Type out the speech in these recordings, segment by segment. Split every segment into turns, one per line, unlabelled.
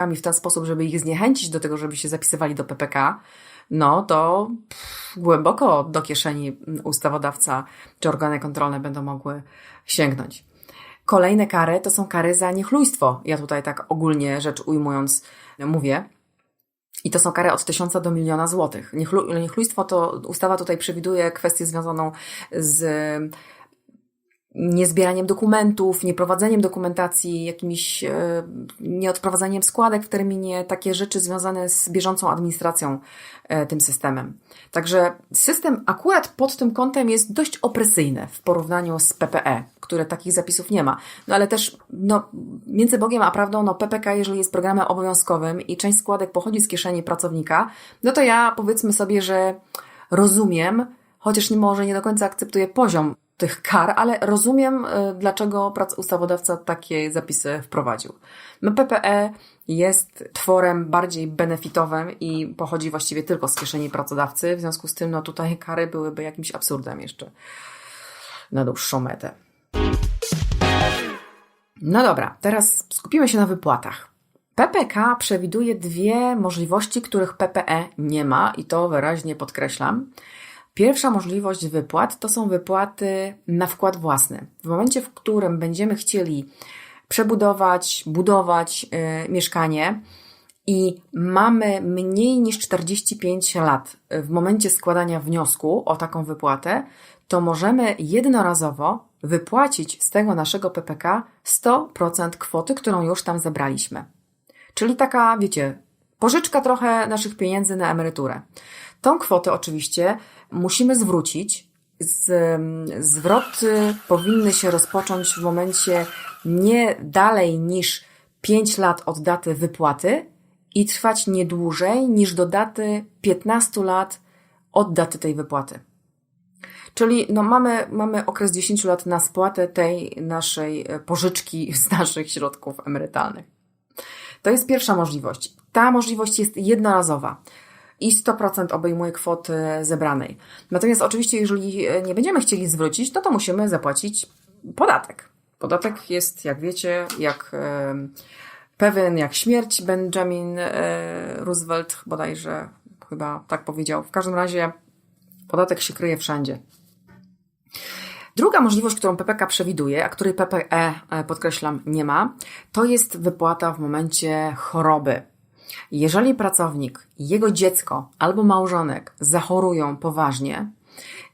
w ten sposób, żeby ich zniechęcić do tego, żeby się zapisywali do PPK, no to pff, głęboko do kieszeni ustawodawca czy organy kontrolne będą mogły sięgnąć. Kolejne kary to są kary za niechlujstwo. Ja tutaj tak ogólnie rzecz ujmując mówię. I to są kary od tysiąca do miliona złotych. Niechlujstwo to ustawa tutaj przewiduje kwestię związaną z niezbieraniem dokumentów, nieprowadzeniem dokumentacji, jakimś e, nieodprowadzaniem składek w terminie, takie rzeczy związane z bieżącą administracją e, tym systemem. Także system akurat pod tym kątem jest dość opresyjny w porównaniu z PPE, które takich zapisów nie ma. No ale też, no, między Bogiem a prawdą, no PPK, jeżeli jest programem obowiązkowym i część składek pochodzi z kieszeni pracownika, no to ja powiedzmy sobie, że rozumiem, chociaż może nie do końca akceptuję poziom tych kar, ale rozumiem, y, dlaczego ustawodawca takie zapisy wprowadził. No, PPE jest tworem bardziej benefitowym i pochodzi właściwie tylko z kieszeni pracodawcy, w związku z tym no, tutaj kary byłyby jakimś absurdem jeszcze na dłuższą metę. No dobra, teraz skupimy się na wypłatach. PPK przewiduje dwie możliwości, których PPE nie ma i to wyraźnie podkreślam. Pierwsza możliwość wypłat to są wypłaty na wkład własny. W momencie, w którym będziemy chcieli przebudować, budować y, mieszkanie i mamy mniej niż 45 lat w momencie składania wniosku o taką wypłatę, to możemy jednorazowo wypłacić z tego naszego PPK 100% kwoty, którą już tam zebraliśmy. Czyli taka, wiecie, pożyczka trochę naszych pieniędzy na emeryturę. Tą kwotę oczywiście musimy zwrócić. Z, zwroty powinny się rozpocząć w momencie nie dalej niż 5 lat od daty wypłaty i trwać nie dłużej niż do daty 15 lat od daty tej wypłaty. Czyli no mamy, mamy okres 10 lat na spłatę tej naszej pożyczki z naszych środków emerytalnych. To jest pierwsza możliwość. Ta możliwość jest jednorazowa i 100% obejmuje kwoty zebranej. Natomiast oczywiście, jeżeli nie będziemy chcieli zwrócić, no to musimy zapłacić podatek. Podatek jest, jak wiecie, jak e, pewien jak śmierć. Benjamin e, Roosevelt bodajże chyba tak powiedział. W każdym razie podatek się kryje wszędzie. Druga możliwość, którą PPK przewiduje, a której PPE, e, podkreślam, nie ma, to jest wypłata w momencie choroby. Jeżeli pracownik, jego dziecko albo małżonek zachorują poważnie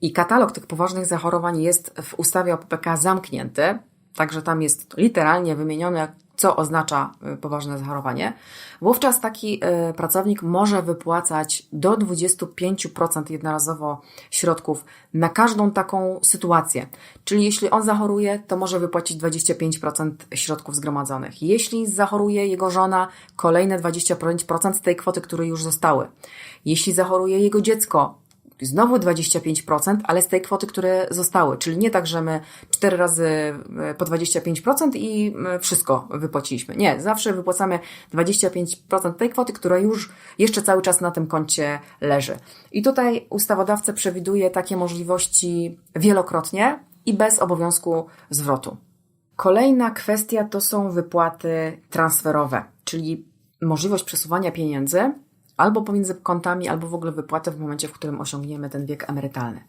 i katalog tych poważnych zachorowań jest w ustawie o PPK zamknięty, także tam jest literalnie wymienione, co oznacza y, poważne zachorowanie, wówczas taki y, pracownik może wypłacać do 25% jednorazowo środków na każdą taką sytuację. Czyli jeśli on zachoruje, to może wypłacić 25% środków zgromadzonych. Jeśli zachoruje jego żona, kolejne 25% tej kwoty, które już zostały. Jeśli zachoruje jego dziecko, znowu 25%, ale z tej kwoty, które zostały. Czyli nie tak, że my cztery razy e, po 25% i e, wszystko wypłaciliśmy. Nie, zawsze wypłacamy 25% tej kwoty, która już jeszcze cały czas na tym koncie leży. I tutaj ustawodawca przewiduje takie możliwości wielokrotnie i bez obowiązku zwrotu. Kolejna kwestia to są wypłaty transferowe, czyli możliwość przesuwania pieniędzy albo pomiędzy kontami, albo w ogóle wypłatę w momencie, w którym osiągniemy ten wiek emerytalny.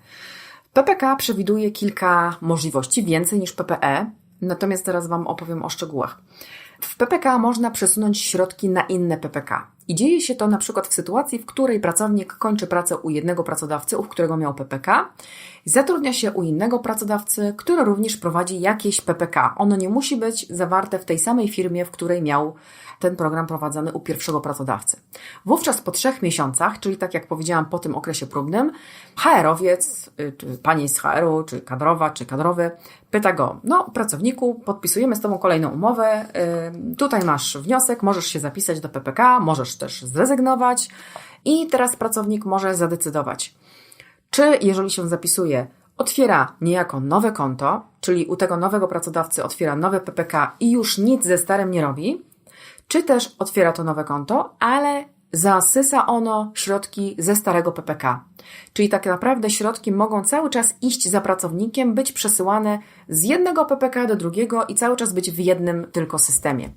PPK przewiduje kilka możliwości, więcej niż PPE, natomiast teraz Wam opowiem o szczegółach. W PPK można przesunąć środki na inne PPK. I dzieje się to na przykład w sytuacji, w której pracownik kończy pracę u jednego pracodawcy, u którego miał PPK, zatrudnia się u innego pracodawcy, który również prowadzi jakieś PPK. Ono nie musi być zawarte w tej samej firmie, w której miał ten program prowadzony u pierwszego pracodawcy. Wówczas po trzech miesiącach, czyli tak jak powiedziałam, po tym okresie próbnym, HR-owiec, y, czy pani z HR-u, czy kadrowa, czy kadrowy, pyta go, no pracowniku, podpisujemy z Tobą kolejną umowę, y, tutaj masz wniosek, możesz się zapisać do PPK, możesz też zrezygnować i teraz pracownik może zadecydować, czy jeżeli się zapisuje, otwiera niejako nowe konto, czyli u tego nowego pracodawcy otwiera nowe PPK i już nic ze starym nie robi, czy też otwiera to nowe konto, ale zasysa ono środki ze starego PPK. Czyli tak naprawdę środki mogą cały czas iść za pracownikiem, być przesyłane z jednego PPK do drugiego i cały czas być w jednym tylko systemie.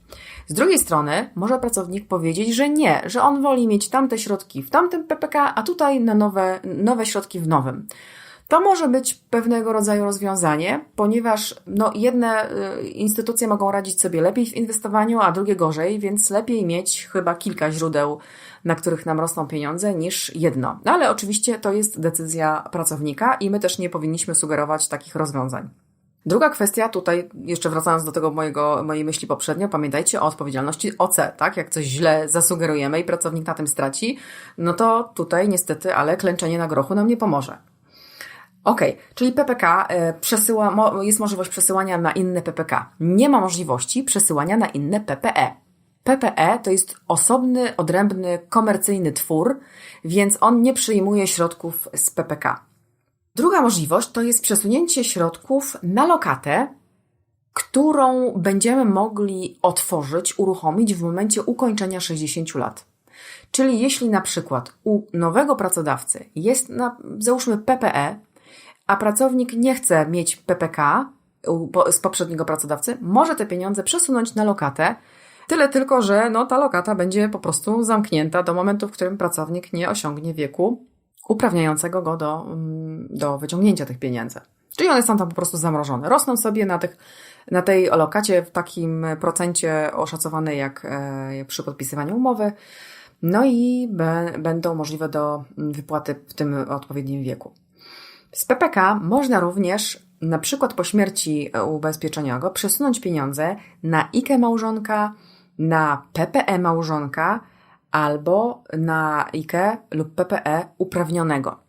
Z drugiej strony może pracownik powiedzieć, że nie, że on woli mieć tamte środki w tamtym PPK, a tutaj na nowe, nowe środki w nowym. To może być pewnego rodzaju rozwiązanie, ponieważ no, jedne y, instytucje mogą radzić sobie lepiej w inwestowaniu, a drugie gorzej, więc lepiej mieć chyba kilka źródeł, na których nam rosną pieniądze, niż jedno. No, ale oczywiście to jest decyzja pracownika i my też nie powinniśmy sugerować takich rozwiązań. Druga kwestia, tutaj jeszcze wracając do tego mojego, mojej myśli poprzednio, pamiętajcie o odpowiedzialności OC, tak? Jak coś źle zasugerujemy i pracownik na tym straci, no to tutaj niestety, ale klęczenie na grochu nam nie pomoże. Ok, czyli PPK e, przesyła, jest możliwość przesyłania na inne PPK. Nie ma możliwości przesyłania na inne PPE. PPE to jest osobny, odrębny, komercyjny twór, więc on nie przyjmuje środków z PPK. Druga możliwość to jest przesunięcie środków na lokatę, którą będziemy mogli otworzyć, uruchomić w momencie ukończenia 60 lat. Czyli jeśli na przykład u nowego pracodawcy jest, na, załóżmy PPE, a pracownik nie chce mieć PPK z poprzedniego pracodawcy, może te pieniądze przesunąć na lokatę. Tyle tylko, że no, ta lokata będzie po prostu zamknięta do momentu, w którym pracownik nie osiągnie wieku uprawniającego go do, mm, do wyciągnięcia tych pieniędzy. Czyli one są tam po prostu zamrożone. Rosną sobie na, tych, na tej lokacie w takim procencie oszacowanej jak, e, jak przy podpisywaniu umowy. No i będą możliwe do wypłaty w tym odpowiednim wieku. Z PPK można również na przykład po śmierci ubezpieczeniowego przesunąć pieniądze na IKE małżonka, na PPE małżonka albo na IKE lub PPE uprawnionego.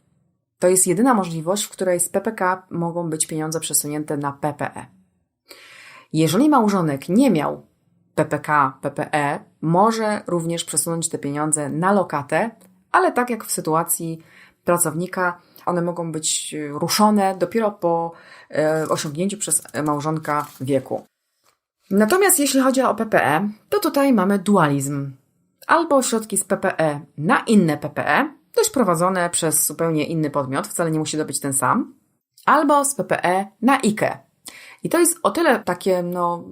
To jest jedyna możliwość, w której z PPK mogą być pieniądze przesunięte na PPE. Jeżeli małżonek nie miał PPK, PPE, może również przesunąć te pieniądze na lokatę, ale tak jak w sytuacji pracownika, one mogą być ruszone dopiero po e, osiągnięciu przez małżonka wieku. Natomiast jeśli chodzi o PPE, to tutaj mamy dualizm. Albo środki z PPE na inne PPE, dość prowadzone przez zupełnie inny podmiot, wcale nie musi to być ten sam, albo z PPE na IKE, i to jest o tyle takie no,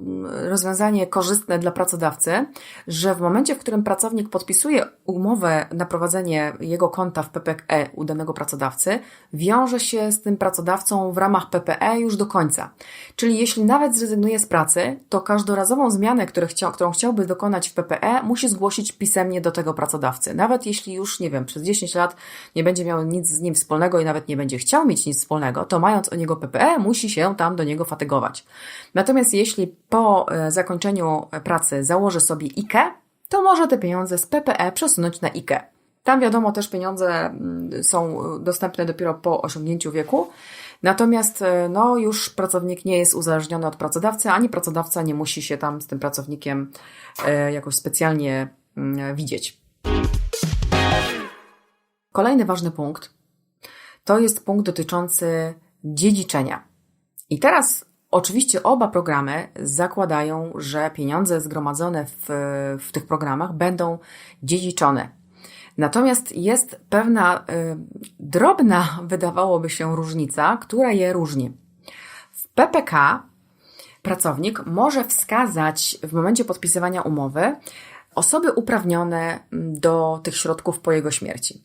rozwiązanie korzystne dla pracodawcy, że w momencie, w którym pracownik podpisuje umowę na prowadzenie jego konta w PPE u danego pracodawcy, wiąże się z tym pracodawcą w ramach PPE już do końca. Czyli jeśli nawet zrezygnuje z pracy, to każdorazową zmianę, którą chciałby dokonać w PPE, musi zgłosić pisemnie do tego pracodawcy. Nawet jeśli już, nie wiem, przez 10 lat nie będzie miał nic z nim wspólnego i nawet nie będzie chciał mieć nic wspólnego, to mając o niego PPE, musi się tam do niego fatygować Natomiast jeśli po e, zakończeniu pracy założy sobie IKE, to może te pieniądze z PPE przesunąć na IKE. Tam wiadomo też pieniądze mm, są dostępne dopiero po osiągnięciu wieku. Natomiast e, no, już pracownik nie jest uzależniony od pracodawcy, ani pracodawca nie musi się tam z tym pracownikiem e, jakoś specjalnie mm, widzieć. Kolejny ważny punkt to jest punkt dotyczący dziedziczenia. I teraz Oczywiście oba programy zakładają, że pieniądze zgromadzone w, w tych programach będą dziedziczone. Natomiast jest pewna y, drobna, wydawałoby się, różnica, która je różni. W PPK pracownik może wskazać w momencie podpisywania umowy osoby uprawnione do tych środków po jego śmierci.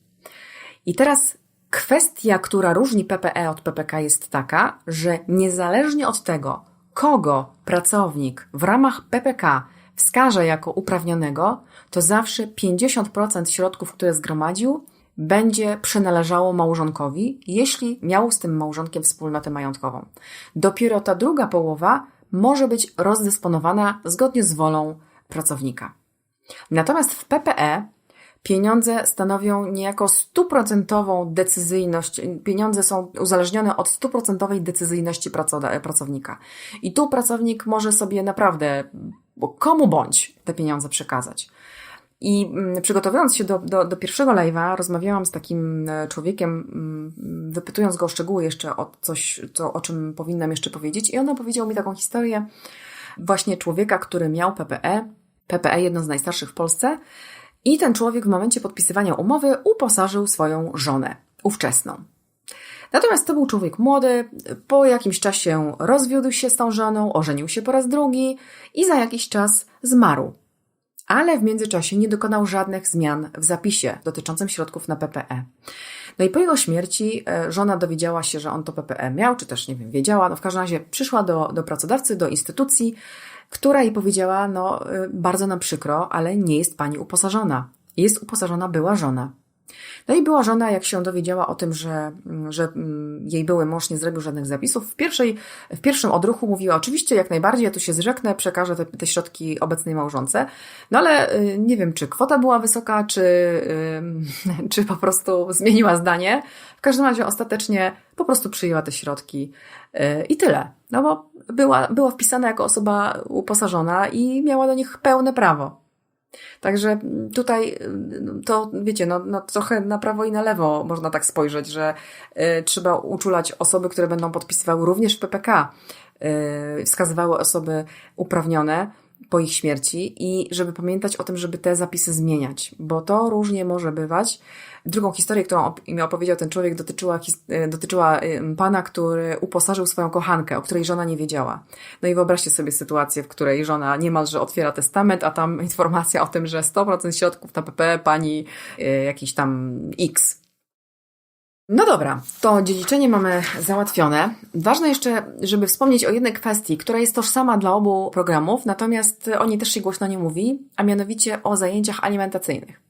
I teraz Kwestia, która różni PPE od PPK jest taka, że niezależnie od tego, kogo pracownik w ramach PPK wskaże jako uprawnionego, to zawsze 50% środków, które zgromadził, będzie przynależało małżonkowi, jeśli miał z tym małżonkiem wspólnotę majątkową. Dopiero ta druga połowa może być rozdysponowana zgodnie z wolą pracownika. Natomiast w PPE Pieniądze stanowią niejako stuprocentową decyzyjność, pieniądze są uzależnione od stuprocentowej decyzyjności pracownika. I tu pracownik może sobie naprawdę komu bądź te pieniądze przekazać. I mm, przygotowując się do, do, do pierwszego live'a, rozmawiałam z takim e, człowiekiem, mm, wypytując go o szczegóły jeszcze o coś, co, o czym powinnam jeszcze powiedzieć. I on opowiedział mi taką historię właśnie człowieka, który miał PPE, PPE jedno z najstarszych w Polsce, I ten człowiek w momencie podpisywania umowy uposażył swoją żonę, ówczesną. Natomiast to był człowiek młody, po jakimś czasie rozwiódł się z tą żoną, ożenił się po raz drugi i za jakiś czas zmarł. Ale w międzyczasie nie dokonał żadnych zmian w zapisie dotyczącym środków na PPE. No i po jego śmierci e, żona dowiedziała się, że on to PPE miał, czy też nie wiem, wiedziała. No w każdym razie przyszła do, do pracodawcy, do instytucji, która jej powiedziała: No, e, bardzo nam przykro, ale nie jest pani uposażona. Jest uposażona była żona. No i była żona, jak się dowiedziała o tym, że, że mm, jej były mąż nie zrobił żadnych zapisów, w, pierwszej, w pierwszym odruchu mówiła, oczywiście jak najbardziej, ja tu się zrzeknę, przekażę te, te środki obecnej małżonce, no ale y, nie wiem, czy kwota była wysoka, czy, czy po prostu zmieniła zdanie. W każdym razie ostatecznie po prostu przyjęła te środki y, i tyle. No bo była, była wpisana jako osoba uposażona i miała do nich pełne prawo. Także tutaj to, wiecie, no, no trochę na prawo i na lewo można tak spojrzeć, że y, trzeba uczulać osoby, które będą podpisywały również PPK, y, wskazywały osoby uprawnione po ich śmierci i żeby pamiętać o tym, żeby te zapisy zmieniać, bo to różnie może bywać. Drugą historię, którą mi opowiedział ten człowiek, dotyczyła, e, dotyczyła pana, który uposażył swoją kochankę, o której żona nie wiedziała. No i wyobraźcie sobie sytuację, w której żona niemalże otwiera testament, a tam informacja o tym, że 100% środków na PP pani e, jakiś tam X no dobra, to dziedziczenie mamy załatwione. Ważne jeszcze, żeby wspomnieć o jednej kwestii, która jest tożsama dla obu programów, natomiast o niej też się głośno nie mówi, a mianowicie o zajęciach alimentacyjnych.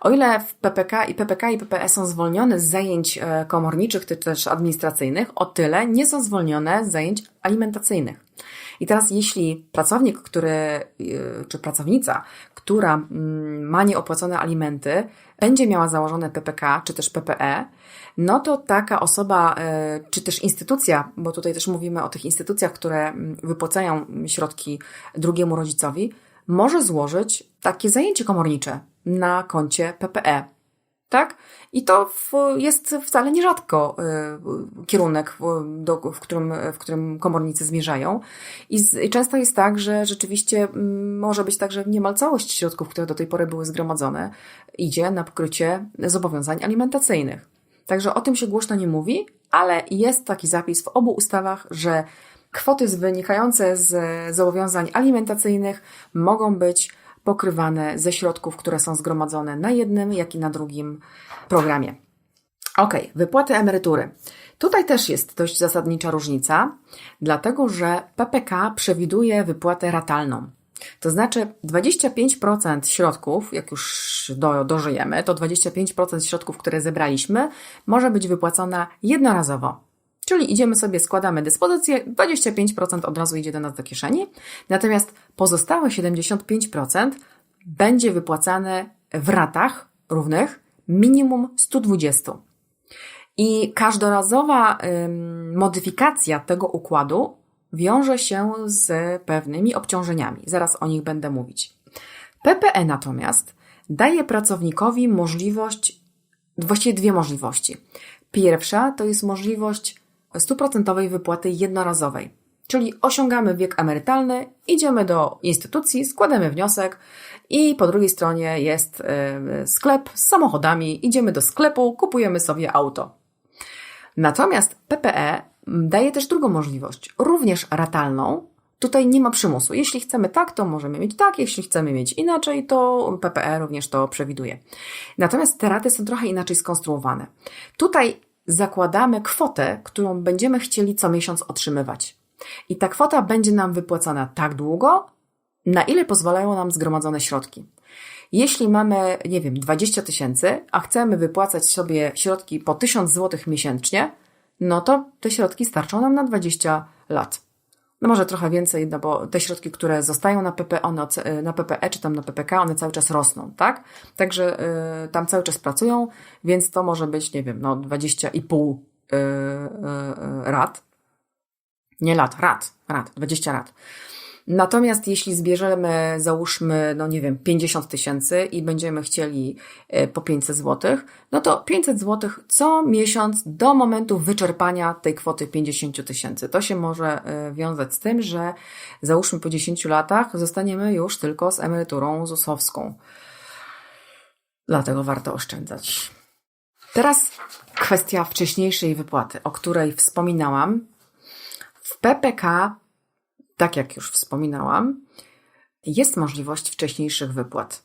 O ile w PPK i PPK i PPE są zwolnione z zajęć e, komorniczych czy też administracyjnych, o tyle nie są zwolnione z zajęć alimentacyjnych. I teraz jeśli pracownik, który, e, czy pracownica, która mm, ma nieopłacone alimenty, będzie miała założone PPK czy też PPE, no to taka osoba, e, czy też instytucja, bo tutaj też mówimy o tych instytucjach, które mm, wypłacają środki drugiemu rodzicowi, może złożyć takie zajęcie komornicze na koncie PPE. Tak? I to jest wcale nierzadko y, kierunek, do, w, którym, w którym komornicy zmierzają. I, z, I, często jest tak, że rzeczywiście mm, może być tak, że niemal całość środków, które do tej pory były zgromadzone, idzie na pokrycie zobowiązań alimentacyjnych. Także o tym się głośno nie mówi, ale jest taki zapis w obu ustawach, że kwoty wynikające z zobowiązań alimentacyjnych mogą być pokrywane ze środków, które są zgromadzone na jednym, jak i na drugim programie. Ok, wypłaty emerytury. Tutaj też jest dość zasadnicza różnica, dlatego że PPK przewiduje wypłatę ratalną. To znaczy 25% środków, jak już do, dożyjemy, to 25% środków, które zebraliśmy, może być wypłacona jednorazowo. Czyli idziemy sobie, składamy dyspozycję, 25% od razu idzie do nas do kieszeni, natomiast pozostałe 75% będzie wypłacane w ratach równych minimum 120. I każdorazowa ym, modyfikacja tego układu wiąże się z pewnymi obciążeniami. Zaraz o nich będę mówić. PPE natomiast daje pracownikowi możliwość, właściwie dwie możliwości. Pierwsza to jest możliwość stuprocentowej wypłaty jednorazowej. Czyli osiągamy wiek emerytalny, idziemy do instytucji, składamy wniosek i po drugiej stronie jest e, sklep z samochodami. Idziemy do sklepu, kupujemy sobie auto. Natomiast PPE daje też drugą możliwość, również ratalną. Tutaj nie ma przymusu. Jeśli chcemy tak, to możemy mieć tak, jeśli chcemy mieć inaczej, to PPE również to przewiduje. Natomiast te raty są trochę inaczej skonstruowane. Tutaj zakładamy kwotę, którą będziemy chcieli co miesiąc otrzymywać. I ta kwota będzie nam wypłacana tak długo, na ile pozwalają nam zgromadzone środki. Jeśli mamy, nie wiem, 20 tysięcy, a chcemy wypłacać sobie środki po 1000 zł miesięcznie, no to te środki starczą nam na 20 lat. No może trochę więcej, no bo te środki, które zostają na, PP, one, na PPE czy tam na PPK, one cały czas rosną, tak? Także y, tam cały czas pracują, więc to może być, nie wiem, no 20,5 y, y, y, rat. Nie lat, rat, rat, 20 rat. Natomiast jeśli zbierzemy, załóżmy, no nie wiem, 50 tysięcy i będziemy chcieli e, po 500 zł, no to 500 zł co miesiąc do momentu wyczerpania tej kwoty 50 tysięcy. To się może e, wiązać z tym, że załóżmy po 10 latach zostaniemy już tylko z emeryturą ZUS-owską. Dlatego warto oszczędzać. Teraz kwestia wcześniejszej wypłaty, o której wspominałam. W PPK, tak jak już wspominałam, jest możliwość wcześniejszych wypłat.